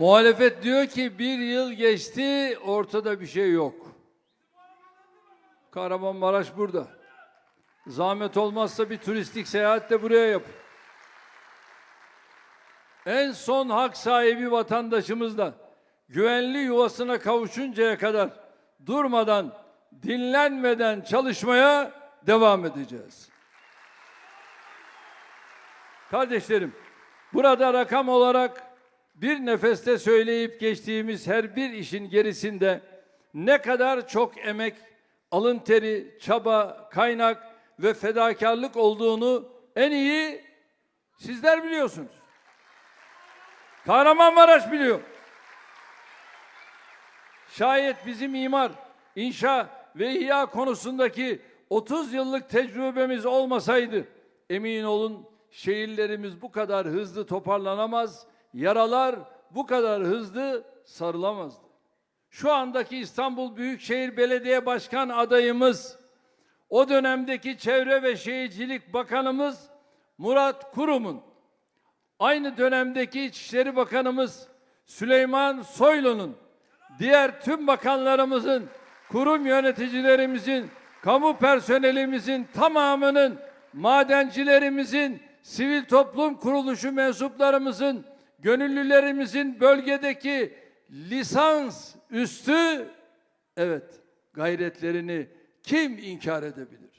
Muhalefet diyor ki bir yıl geçti ortada bir şey yok. Kahramanmaraş burada. Zahmet olmazsa bir turistik seyahat de buraya yap. En son hak sahibi vatandaşımız da güvenli yuvasına kavuşuncaya kadar durmadan, dinlenmeden çalışmaya devam edeceğiz. Kardeşlerim, burada rakam olarak bir nefeste söyleyip geçtiğimiz her bir işin gerisinde ne kadar çok emek, alın teri, çaba, kaynak ve fedakarlık olduğunu en iyi sizler biliyorsunuz. Kahramanmaraş biliyor. Şayet bizim imar, inşa ve ihya konusundaki 30 yıllık tecrübemiz olmasaydı emin olun şehirlerimiz bu kadar hızlı toparlanamaz, yaralar bu kadar hızlı sarılamazdı. Şu andaki İstanbul Büyükşehir Belediye Başkan adayımız, o dönemdeki Çevre ve Şehircilik Bakanımız Murat Kurum'un aynı dönemdeki İçişleri Bakanımız Süleyman Soylu'nun, diğer tüm bakanlarımızın, kurum yöneticilerimizin, kamu personelimizin tamamının, madencilerimizin, sivil toplum kuruluşu mensuplarımızın, gönüllülerimizin bölgedeki lisans üstü evet gayretlerini kim inkar edebilir?